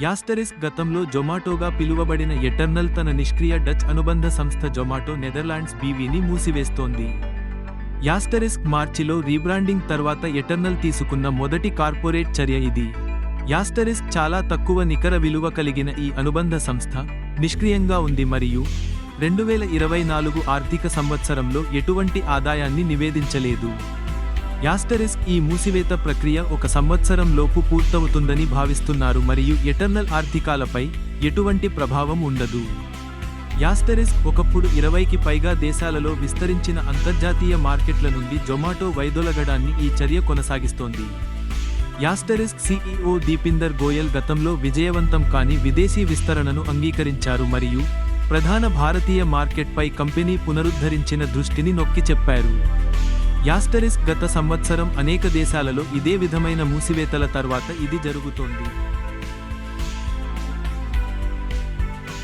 Asterisk గతంలో జొమాటోగా పిలువబడిన eternal తన నిష్క్రియ డచ్ అనుబంధ సంస్థ జొమాటో నెదర్లాండ్స్ బీవీని మూసివేస్తోంది. యాస్టరిస్క్ మార్చిలో రీబ్రాండింగ్ తర్వాత ఎటర్నల్ తీసుకున్న మొదటి కార్పొరేట్ చర్య ఇది. యాస్టరిస్క్ చాలా తక్కువ నికర విలువ కలిగిన ఈ అనుబంధ సంస్థ నిష్క్రియంగా ఉంది మరియు రెండు వేల ఇరవై నాలుగు ఆర్థిక సంవత్సరంలో ఎటువంటి ఆదాయాన్ని నివేదించలేదు. యాస్టరిస్క్ ఈ మూసివేత ప్రక్రియ ఒక సంవత్సరం లోపు పూర్తవుతుందని భావిస్తున్నారు మరియు ఎటర్నల్ ఆర్థికాలపై ఎటువంటి ప్రభావం ఉండదు. యాస్టరిస్క్ ఒకప్పుడు ఇరవైకి పైగా దేశాలలో విస్తరించిన అంతర్జాతీయ మార్కెట్ల నుండి జొమాటో వైదొలగడాన్ని ఈ చర్య కొనసాగిస్తోంది. యాస్టరిస్క్ సీఈఓ దీపిందర్ గోయల్ గతంలో విజయవంతం కాని విదేశీ విస్తరణను అంగీకరించారు మరియు ప్రధాన భారతీయ మార్కెట్పై కంపెనీ పునరుద్ధరించిన దృష్టిని నొక్కి చెప్పారు. యాస్టరిస్క్ గత సంవత్సరం అనేక దేశాలలో ఇదే విధమైన మూసివేతల తర్వాత ఇది జరుగుతోంది.